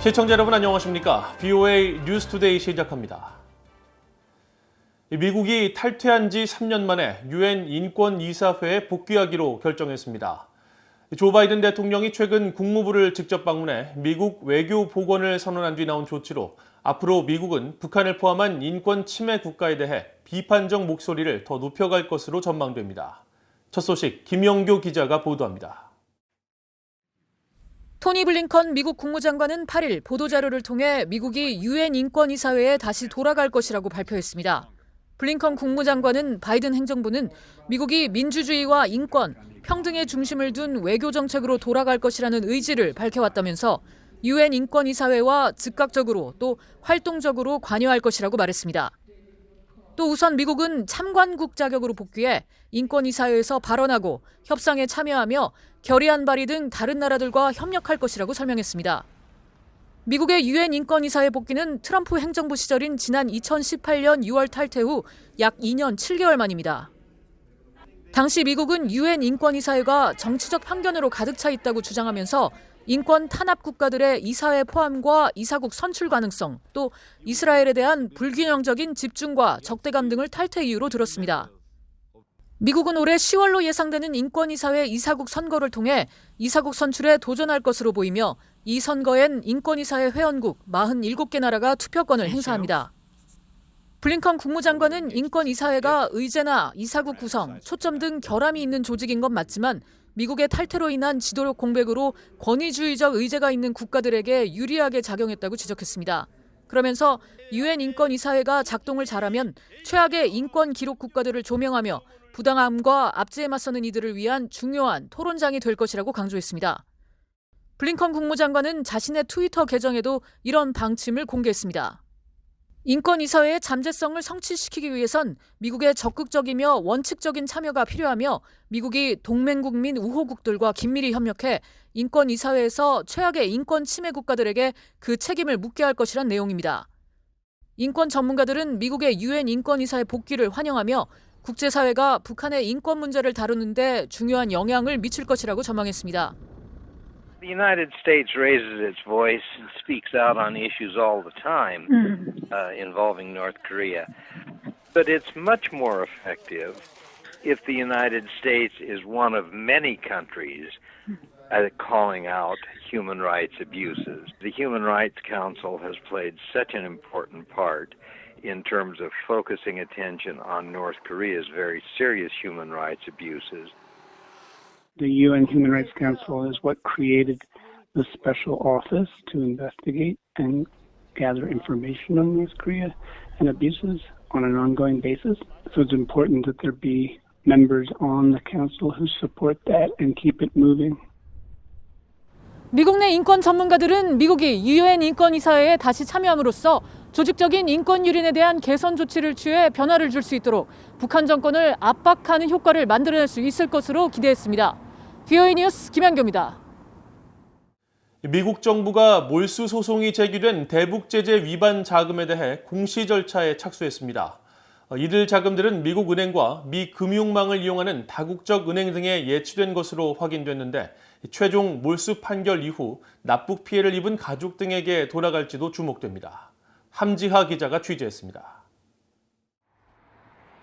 시청자 여러분 안녕하십니까? BOA 뉴스투데이 시작합니다. 미국이 탈퇴한 지 3년 만에 유엔 인권 이사회에 복귀하기로 결정했습니다. 조 바이든 대통령이 최근 국무부를 직접 방문해 미국 외교 복원을 선언한 뒤 나온 조치로 앞으로 미국은 북한을 포함한 인권 침해 국가에 대해 비판적 목소리를 더 높여갈 것으로 전망됩니다. 첫 소식 김영교 기자가 보도합니다. 토니 블링컨 미국 국무장관은 8일 보도자료를 통해 미국이 유엔 인권이사회에 다시 돌아갈 것이라고 발표했습니다. 블링컨 국무장관은 바이든 행정부는 미국이 민주주의와 인권, 평등의 중심을 둔 외교 정책으로 돌아갈 것이라는 의지를 밝혀왔다면서 유엔 인권이사회와 즉각적으로 또 활동적으로 관여할 것이라고 말했습니다. 또 우선 미국은 참관국 자격으로 복귀해 인권이사회에서 발언하고 협상에 참여하며 결의안 발의 등 다른 나라들과 협력할 것이라고 설명했습니다. 미국의 유엔 인권이사회 복귀는 트럼프 행정부 시절인 지난 2018년 6월 탈퇴 후 약 2년 7개월 만입니다. 당시 미국은 유엔 인권이사회가 정치적 편견으로 가득 차 있다고 주장하면서 인권 탄압 국가들의 이사회 포함과 이사국 선출 가능성, 또 이스라엘에 대한 불균형적인 집중과 적대감 등을 탈퇴 이유로 들었습니다. 미국은 올해 10월로 예상되는 인권이사회 이사국 선거를 통해 이사국 선출에 도전할 것으로 보이며 이 선거엔 인권이사회 회원국 47개 나라가 투표권을 행사합니다. 블링컨 국무장관은 인권이사회가 의제나 이사국 구성, 초점 등 결함이 있는 조직인 건 맞지만 미국의 탈퇴로 인한 지도력 공백으로 권위주의적 의제가 있는 국가들에게 유리하게 작용했다고 지적했습니다. 그러면서 유엔 인권 이사회가 작동을 잘하면 최악의 인권 기록 국가들을 조명하며 부당함과 압제에 맞서는 이들을 위한 중요한 토론장이 될 것이라고 강조했습니다. 블링컨 국무장관은 자신의 트위터 계정에도 이런 방침을 공개했습니다. 인권이사회의 잠재성을 성취시키기 위해선 미국의 적극적이며 원칙적인 참여가 필요하며 미국이 동맹국 민 우호국들과 긴밀히 협력해 인권이사회에서 최악의 인권 침해 국가들에게 그 책임을 묻게 할 것이란 내용입니다. 인권 전문가들은 미국의 유엔 인권이사회 복귀를 환영하며 국제사회가 북한의 인권 문제를 다루는데 중요한 영향을 미칠 것이라고 전망했습니다. The United States raises its voice and speaks out on issues all the time uh, involving North Korea. But it's much more effective if the United States is one of many countries uh, calling out human rights abuses. The Human Rights Council has played such an important part in terms of focusing attention on North Korea's very serious human rights abuses The UN Human Rights Council is what created the special office to investigate and gather information on North Korea and abuses on an ongoing basis. So it's important that there be members on the council who support that and keep it moving. 미국 내 인권 전문가들은 미국이 유엔 인권이사회에 다시 참여함으로써 조직적인 인권 유린에 대한 개선 조치를 취해 변화를 줄 수 있도록 북한 정권을 압박하는 효과를 만들어낼 수 있을 것으로 기대했습니다. BOA 뉴스 김현교입니다. 미국 정부가 몰수 소송이 제기된 대북 제재 위반 자금에 대해 공시 절차에 착수했습니다. 어, 이들 자금들은 미국 은행과 미 금융망을 이용하는 다국적 은행 등에 예치된 것으로 확인됐는데 최종 몰수 판결 이후 납북 피해를 입은 가족 등에게 돌아갈지도 주목됩니다. 함지하 기자가 취재했습니다.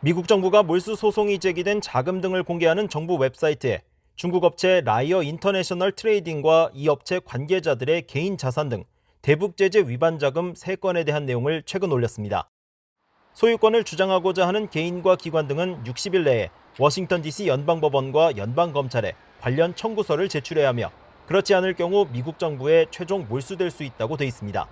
미국 정부가 몰수 소송이 제기된 자금 등을 공개하는 정부 웹사이트에 중국 업체 라이어 인터내셔널 트레이딩과 이 업체 관계자들의 개인 자산 등 대북 제재 위반 자금 3건에 대한 내용을 최근 올렸습니다. 소유권을 주장하고자 하는 개인과 기관 등은 60일 내에 워싱턴 DC 연방법원과 연방검찰에 관련 청구서를 제출해야 하며 그렇지 않을 경우 미국 정부에 최종 몰수될 수 있다고 돼 있습니다.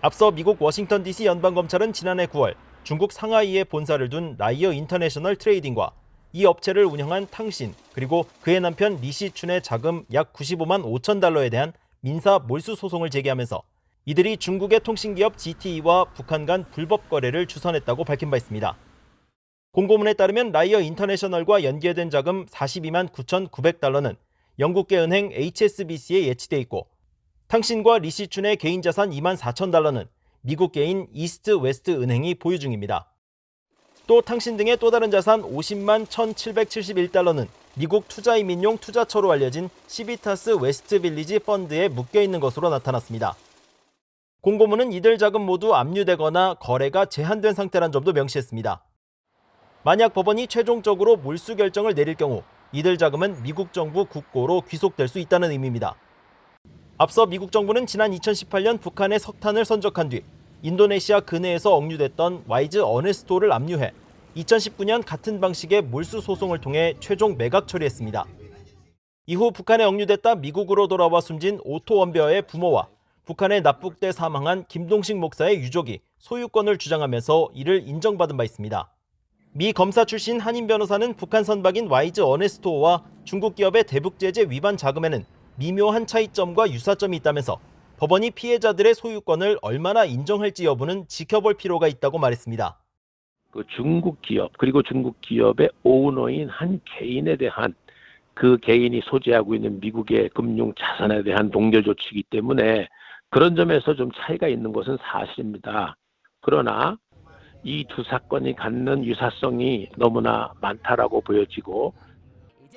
앞서 미국 워싱턴 DC 연방검찰은 지난해 9월 중국 상하이에 본사를 둔 라이어 인터내셔널 트레이딩과 이 업체를 운영한 탕신 그리고 그의 남편 리시춘의 자금 약 95만 5천 달러에 대한 민사 몰수 소송을 제기하면서 이들이 중국의 통신기업 GTE와 북한 간 불법 거래를 주선했다고 밝힌 바 있습니다. 공고문에 따르면 라이어 인터내셔널과 연계된 자금 42만 9,900달러는 영국계 은행 HSBC에 예치돼 있고 탕신과 리시춘의 개인 자산 2만 4천 달러는 미국계인 이스트 웨스트 은행이 보유 중입니다. 또 탕신 등의 또 다른 자산 50만 1,771달러는 미국 투자이민용 투자처로 알려진 시비타스 웨스트 빌리지 펀드에 묶여 있는 것으로 나타났습니다. 공고문은 이들 자금 모두 압류되거나 거래가 제한된 상태란 점도 명시했습니다. 만약 법원이 최종적으로 몰수 결정을 내릴 경우 이들 자금은 미국 정부 국고로 귀속될 수 있다는 의미입니다. 앞서 미국 정부는 지난 2018년 북한의 석탄을 선적한 뒤 인도네시아 근해에서 억류됐던 와이즈 어네스토를 압류해 2019년 같은 방식의 몰수 소송을 통해 최종 매각 처리했습니다. 이후 북한에 억류됐다 미국으로 돌아와 숨진 오토 원베어의 부모와 북한에 납북돼 사망한 김동식 목사의 유족이 소유권을 주장하면서 이를 인정받은 바 있습니다. 미 검사 출신 한인 변호사는 북한 선박인 와이즈 어네스토어와 중국 기업의 대북 제재 위반 자금에는 미묘한 차이점과 유사점이 있다면서 법원이 피해자들의 소유권을 얼마나 인정할지 여부는 지켜볼 필요가 있다고 말했습니다. 그 중국 기업 그리고 중국 기업의 오너인 한 개인에 대한 그 개인이 소지하고 있는 미국의 금융 자산에 대한 동결 조치이기 때문에 그런 점에서 좀 차이가 있는 것은 사실입니다. 그러나 이 두 사건이 갖는 유사성이 너무나 많다라고 보여지고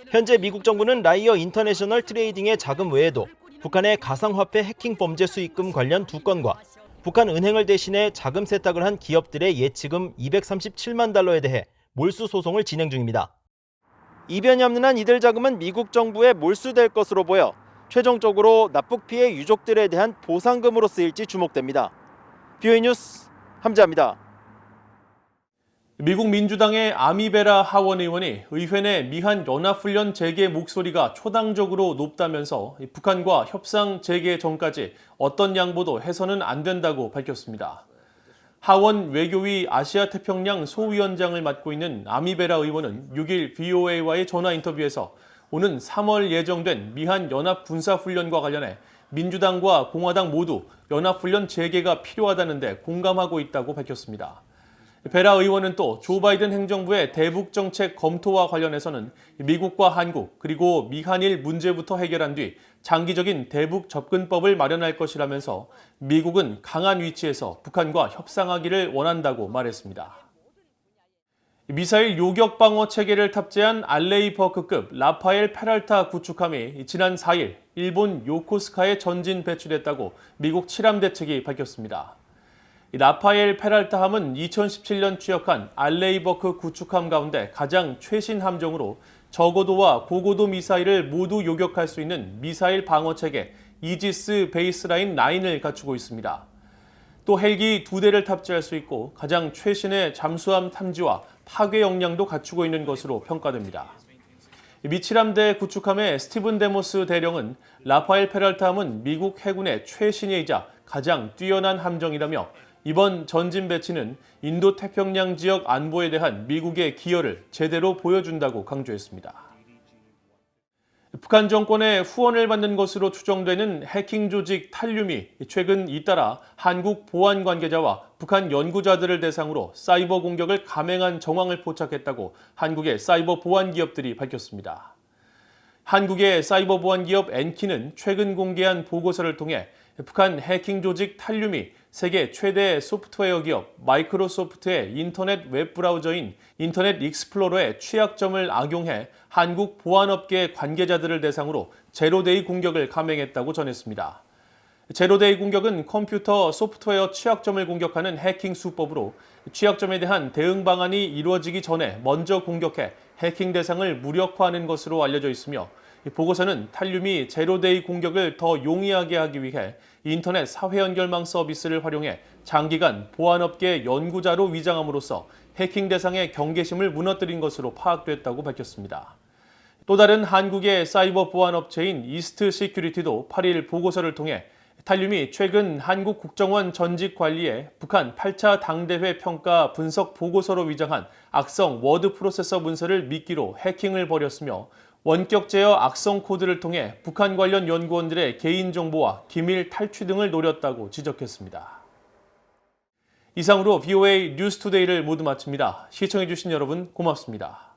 현재 미국 정부는 라이어 인터내셔널 트레이딩의 자금 외에도 북한의 가상화폐 해킹 범죄 수익금 관련 두 건과 북한 은행을 대신해 자금 세탁을 한 기업들의 예치금 237만 달러에 대해 몰수 소송을 진행 중입니다. 이변이 없는 한 이들 자금은 미국 정부에 몰수될 것으로 보여 최종적으로 납북 피해 유족들에 대한 보상금으로 쓰일지 주목됩니다. 뷰이 뉴스 함자입니다. 미국 민주당의 아미베라 하원 의원이 의회 내 미한 연합훈련 재개 목소리가 초당적으로 높다면서 북한과 협상 재개 전까지 어떤 양보도 해서는 안 된다고 밝혔습니다. 하원 외교위 아시아 태평양 소위원장을 맡고 있는 아미베라 의원은 6일 VOA와의 전화 인터뷰에서 오는 3월 예정된 미한 연합 군사훈련과 관련해 민주당과 공화당 모두 연합훈련 재개가 필요하다는데 공감하고 있다고 밝혔습니다. 베라 의원은 또 조 바이든 행정부의 대북 정책 검토와 관련해서는 미국과 한국 그리고 미한일 문제부터 해결한 뒤 장기적인 대북 접근법을 마련할 것이라면서 미국은 강한 위치에서 북한과 협상하기를 원한다고 말했습니다. 미사일 요격 방어 체계를 탑재한 알레이버크급 라파엘 페랄타 구축함이 지난 4일 일본 요코스카에 전진 배출했다고 미국 칠함대 측이 밝혔습니다. 이 라파엘 페랄타 함은 2017년 취역한 알레이버크 구축함 가운데 가장 최신 함정으로 저고도와 고고도 미사일을 모두 요격할 수 있는 미사일 방어 체계 이지스 베이스라인 9을 갖추고 있습니다. 또 헬기 두 대를 탑재할 수 있고 가장 최신의 잠수함 탐지와 파괴 역량도 갖추고 있는 것으로 평가됩니다. 미칠함대 구축함의 스티븐 데모스 대령은 라파엘 페랄타함은 미국 해군의 최신의이자 가장 뛰어난 함정이라며 이번 전진 배치는 인도 태평양 지역 안보에 대한 미국의 기여를 제대로 보여준다고 강조했습니다. 북한 정권의 후원을 받는 것으로 추정되는 해킹 조직 탈륨이 최근 잇따라 한국 보안 관계자와 북한 연구자들을 대상으로 사이버 공격을 감행한 정황을 포착했다고 한국의 사이버 보안 기업들이 밝혔습니다. 한국의 사이버 보안 기업 엔키는 최근 공개한 보고서를 통해 북한 해킹 조직 탈륨이 세계 최대 소프트웨어 기업 마이크로소프트의 인터넷 웹브라우저인 인터넷 익스플로러의 취약점을 악용해 한국 보안업계 관계자들을 대상으로 제로데이 공격을 감행했다고 전했습니다. 제로데이 공격은 컴퓨터 소프트웨어 취약점을 공격하는 해킹 수법으로 취약점에 대한 대응 방안이 이루어지기 전에 먼저 공격해 해킹 대상을 무력화하는 것으로 알려져 있으며 보고서는 탈륨이 제로데이 공격을 더 용이하게 하기 위해 인터넷 사회 연결망 서비스를 활용해 장기간 보안업계 연구자로 위장함으로써 해킹 대상의 경계심을 무너뜨린 것으로 파악됐다고 밝혔습니다. 또 다른 한국의 사이버 보안 업체인 이스트 시큐리티도 8일 보고서를 통해 탈륨이 최근 한국 국정원 전직 관리에 북한 8차 당대회 평가 분석 보고서로 위장한 악성 워드 프로세서 문서를 미끼로 해킹을 벌였으며 원격 제어 악성 코드를 통해 북한 관련 연구원들의 개인정보와 기밀 탈취 등을 노렸다고 지적했습니다. 이상으로 VOA 뉴스투데이를 모두 마칩니다. 시청해주신 여러분 고맙습니다.